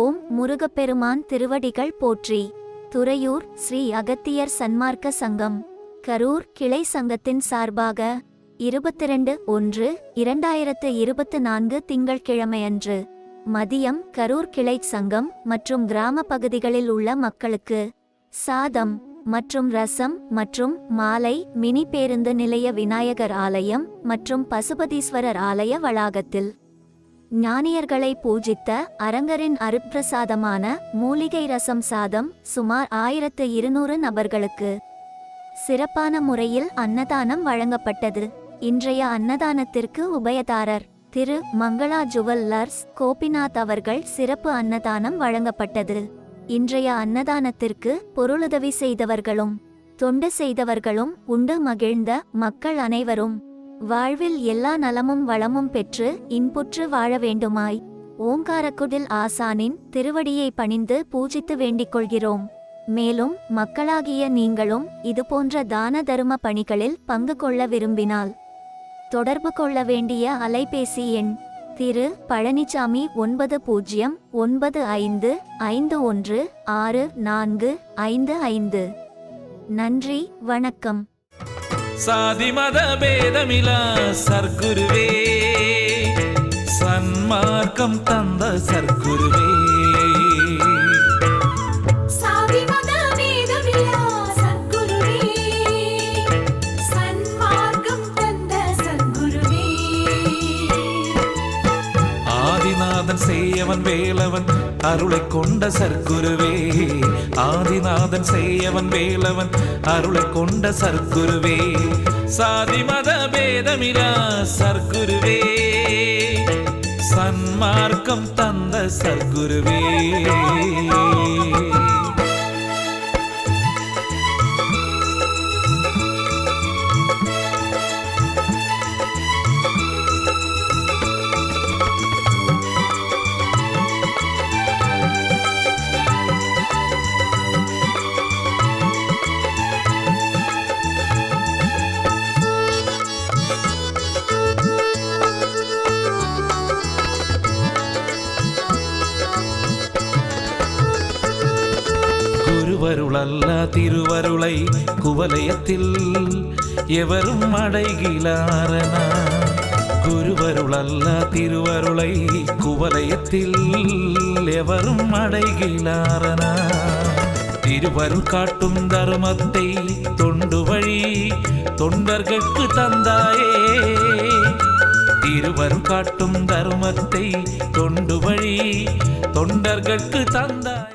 ஓம் முருகப்பெருமான் திருவடிகள் போற்றி. துறையூர் ஸ்ரீ அகத்தியர் சன்மார்க்க சங்கம். கரூர் கிளை சங்கத்தின் சார்பாக இருபத்திரண்டு ஒன்று இரண்டாயிரத்து இருபத்து நான்கு திங்கட்கிழமையன்று மதியம் கரூர் கிளை சங்கம் மற்றும் கிராம பகுதிகளில் உள்ள மக்களுக்கு சாதம் மற்றும் ரசம் மற்றும் மாலை மினி பேருந்து நிலைய விநாயகர் ஆலயம் மற்றும் பசுபதீஸ்வரர் ஆலய வளாகத்தில் ஞானியர்களை பூஜித்த அரங்கரின் அருட்பிரசாதமான மூலிகை ரசம் சாதம் சுமார் ஆயிரத்து இருநூறு நபர்களுக்கு சிறப்பான முறையில் அன்னதானம் வழங்கப்பட்டது. இன்றைய அன்னதானத்திற்கு உபயதாரர் திரு மங்களா ஜுவல்லர்ஸ் கோபிநாத் அவர்கள் சிறப்பு அன்னதானம் வழங்கப்பட்டது. இன்றைய அன்னதானத்திற்கு பொருளுதவி செய்தவர்களும் தொண்டு செய்தவர்களும் உண்டு மகிழ்ந்த மக்கள் அனைவரும். வாழ்வில் எல்லா நலமும் வளமும் பெற்று இன்புற்று வாழ வேண்டுமாய். ஓங்காரக்குடில் ஆசானின் திருவடியை பணிந்து பூஜித்து வேண்டிக் கொள்கிறோம். மேலும் மக்களாகிய நீங்களும் இதுபோன்ற தான தரும பணிகளில் பங்கு கொள்ள விரும்பினால். தொடர்பு கொள்ள வேண்டிய அலைபேசி எண் திரு பழனிசாமி ஒன்பது பூஜ்ஜியம் ஒன்பது ஐந்து ஐந்து ஒன்று ஆறு நான்கு ஐந்து ஐந்து. நன்றி வணக்கம். சாதி மத பேதமிலா சர்க்குருவே சன்மார்க்கம் தந்த சர்க்குருவே ஆதிநாதன் செய்யவன் வேலவன் அருளை கொண்ட சர்க்குருவே. ஆதிநாதன் செய்யவன் வேலவன் அருளை கொண்ட சர்க்குருவே. சாதி மத பேதமிலா சர்க்குருவே. சன்மார்க்கம் தந்த சர்க்குருவே. குருவருளல்ல திருவருளை குவலயத்தில் எவரும் அடைகிலாரனா குருவருளல்ல திருவருளை குவலயத்தில் எவரும் அடைகிலாரனா திருவருள் காட்டும் தர்மத்தை தொண்டு வழி தொண்டர்கட்கு தந்தாயே. திருவருள் காட்டும் தர்மத்தை தொண்டு வழி தொண்டர்கட்கு தந்தாய்.